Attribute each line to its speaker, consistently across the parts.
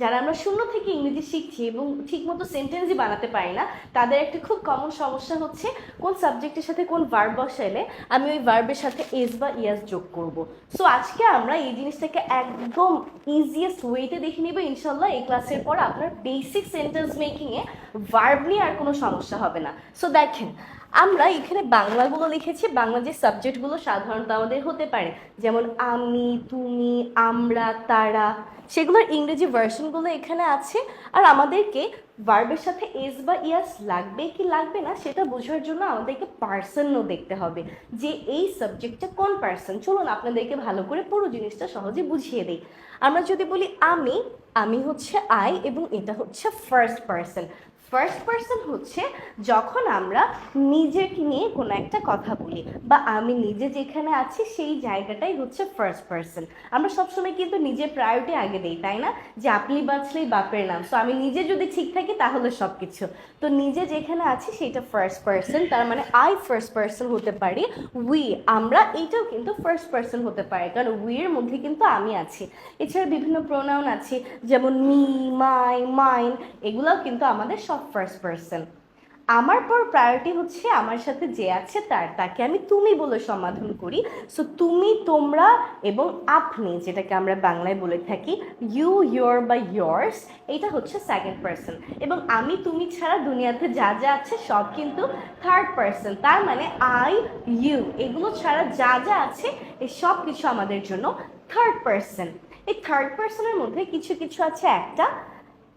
Speaker 1: যারা আমরা শূন্য থেকে ইংরেজি শিখছি এবং ঠিকমতো সেন্টেন্সই বানাতে পারি না, তাদের একটা খুব কমন সমস্যা হচ্ছে কোন সাবজেক্টের সাথে কোন ভার্ব বসাইলে আমি ওই ভার্বের সাথে এস বা ইয়াস যোগ করব। সো আজকে আমরা এই জিনিসটাকে একদম ইজিয়েস্ট ওয়েতে দেখে নিব। ইনশাল্লাহ এই ক্লাসের পর আপনার বেসিক সেন্টেন্স মেকিংয়ে ভার্ব নিয়ে আর কোনো সমস্যা হবে না। সো দেখেন আমরা এখানে বাংলাগুলো লিখেছি, বাংলা যে সাবজেক্টগুলো সাধারণত আমাদের হতে পারে, যেমন আমি, তুমি, আমরা, তারা, সেগুলোর ইংরেজি ভার্সনগুলো এখানে আছে। আর আমাদেরকে ভার্বের সাথে এস বা ইয়াস লাগবে কি লাগবে না সেটা বোঝার জন্য আমাদেরকে পার্সনও দেখতে হবে, যে এই সাবজেক্টটা কোন পার্সন চলুন আপনাদেরকে ভালো করে পুরো জিনিসটা সহজে বুঝিয়ে দিই। আমরা যদি বলি আমি আমি হচ্ছে আই এবং এটা হচ্ছে ফার্স্ট পার্সন ফার্স্ট পার্সন হচ্ছে যখন আমরা নিজেকে নিয়ে কোনো একটা কথা বলি বা আমি নিজে যেখানে আছি সেই জায়গাটাই হচ্ছে ফার্স্ট পার্সন আমরা সবসময় কিন্তু নিজের প্রায়োরিটি আগে দিই, তাই না? যে আপনি বাঁচলেই বাপের নাম। সো আমি নিজে যদি ঠিক থাকি তাহলে সব কিছু তো নিজে যেখানে আছি সেটা ফার্স্ট পার্সন তার মানে আই ফার্স্ট পার্সন হতে পারি উই আমরা এইটাও কিন্তু ফার্স্ট পার্সন হতে পারে, কারণ উইয়ের মধ্যে কিন্তু আমি আছি। এছাড়া বিভিন্ন প্রোনাউন আছে, যেমন মি মাই মাইন এগুলোও কিন্তু আমাদের সব ফার্স্ট পার্সন আমার পর প্রায়োরিটি হচ্ছে আমার সাথে যে আছে তার, তাকে আমি তুমি বলে সমাধান করি। সো তুমি, তোমরা এবং আপনি, যেটাকে আমরা বাংলায় বলে থাকি ইউ ইয়োর বা ইয়ার্স এটা হচ্ছে সেকেন্ড পার্সন এবং আমি, তুমি ছাড়া দুনিয়াতে যা যা আছে সব কিন্তু থার্ড পার্সন তার মানে আই ইউ এগুলো ছাড়া যা যা আছে এই সব কিছু আমাদের জন্য থার্ড পার্সন এই থার্ড পার্সনের মধ্যে কিছু কিছু আছে একটা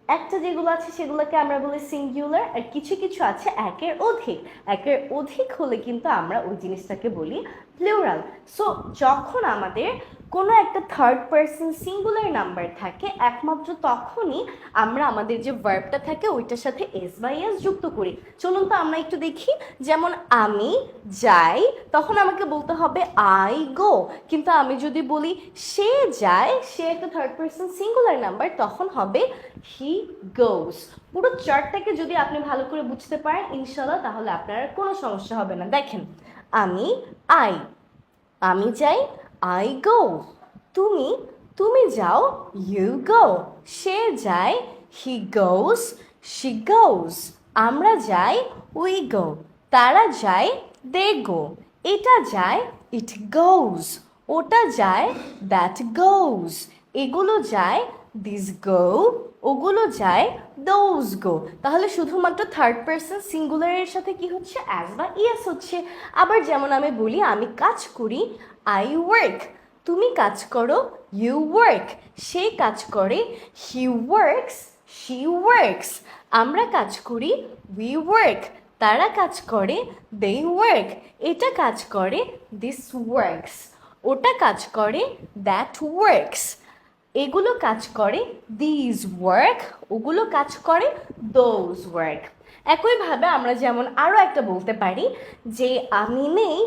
Speaker 1: একটা যেগুলো আছে সেগুলোকে আমরা বলি সিঙ্গুলার আর কিছু কিছু আছে একের অধিক। একের অধিক হলে কিন্তু আমরা ওই জিনিসটাকে বলি প্লুরাল সো যখন আমাদের কোনো একটা থার্ড পার্সন সিঙ্গুলার নাম্বার থাকে, একমাত্র তখনই আমরা আমাদের যে ভার্বটা থাকে, ওইটার সাথে এস বাই এস যুক্ত করি। চলুন তো আমরা একটু দেখি। যেমন আমি যাই, তখন আমাকে বলতে হবে আই গো কিন্তু আমি যদি বলি, সে যায়, সে একটা থার্ড পার্সন সিঙ্গুলার নাম্বার তখন হবে হি গোস পুরো চার্টটাকে যদি আপনি ভালো করে বুঝতে পারেন ইনশাল্লাহ তাহলে আপনার কোনো সমস্যা হবে না। দেখেন, আমি আই আমি যাই আই গো তুমি তুমি যাও ইউ গো সে যায় হি গোস শি গোস আমরা যাই উই গো তারা যায় দে গো এটা যায় ইট গোস ওটা যায় দ্যাট গোস এগুলো যায় দিস গো ওগুলো যায় দোজ গো তাহলে শুধুমাত্র থার্ড পার্সন সিঙ্গুলারের সাথে কি হচ্ছে? অ্যাজ বা ইয়েস হচ্ছে। আবার যেমন আমি বলি, আমি কাজ করি আই ওয়ার্ক তুমি কাজ করো ইউ ওয়ার্ক সে কাজ করে হি ওয়ার্কস শি ওয়ার্কস আমরা কাজ করি উই ওয়ার্ক তারা কাজ করে দে ওয়ার্ক এটা কাজ করে দিস ওয়ার্কস ওটা কাজ করে দ্যাট ওয়ার্কস এগুলো কাজ করে দিজ ওয়ার্ক ওগুলো কাজ করে দোজ ওয়ার্ক একইভাবে আমরা যেমন আরও একটা বলতে পারি যে আমি নেই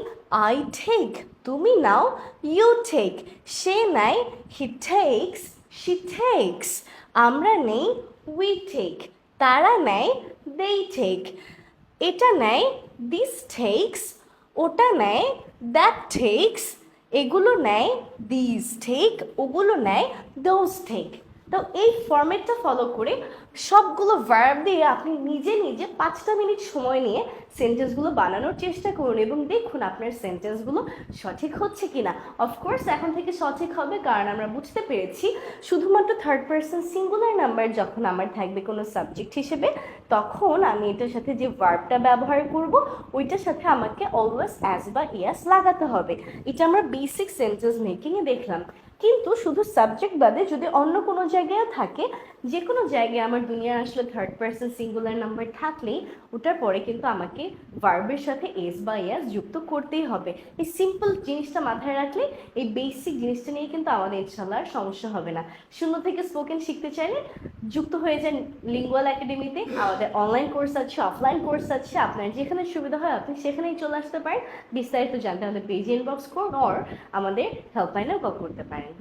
Speaker 1: আই টেক তুমি নাও ইউ ঠেক সে নেয় হি টেক্স শি টেক্স আমরা নেই উই টেক তারা নেয় দেই টেক এটা নেয় দিস টেক্স ওটা নেয় দ্যাট টেক্স এগুলো নেয় দিস ঠিক ওগুলো নেয় দোজ টেক তো এই ফর্মেটটা ফলো করে সবগুলো ভার্ব দিয়ে আপনি নিজে নিজে পাঁচটা মিনিট সময় নিয়ে সেন্টেন্সগুলো বানানোর চেষ্টা করুন এবং দেখুন আপনার সেন্টেন্সগুলো সঠিক হচ্ছে কি না অফকোর্স এখন থেকে সঠিক হবে কারণ আমরা বুঝতে পেরেছি শুধুমাত্র থার্ড পার্সন সিঙ্গুলার নাম্বার যখন আমার থাকবে কোনো সাবজেক্ট হিসেবে, তখন আমি এটার সাথে যে ভার্বটা ব্যবহার করব, ওইটার সাথে আমাকে অলওয়েজ অ্যাজ বা ইয়াস লাগাতে হবে। এটা আমরা বেসিক সেন্টেন্স মেকিংয়ে দেখলাম। কিন্তু শুধু সাবজেক্ট বাদে যদি অন্য কোনো জায়গায় থাকে যে কোনো জায়গায় আমার দুনিয়া আসলে থার্ড পার্সন সিঙ্গুলার নাম্বার থাকলেই, ওটার পরে কিন্তু আমাকে ভার্বের সাথে এস বা ইয়াস যুক্ত করতেই হবে। এই সিম্পল জিনিসটা মাথায় রাখলে এই বেসিক জিনিসটা নিয়ে কিন্তু আমাদের ইনশাল্লাহ সমস্যা হবে না। শূন্য থেকে স্পোকেন শিখতে চাইলে যুক্ত হয়ে যান লিঙ্গুয়াল একাডেমিতে আমাদের অনলাইন কোর্স আছে অফলাইন কোর্স আছে, আপনার যেখানে সুবিধা হয় আপনি সেখানেই চলে আসতে পারেন। বিস্তারিত জানতে আমাদের পেজ ইনবক্স করুন অর আমাদের হেল্পলাইনেও কল করতে পারেন।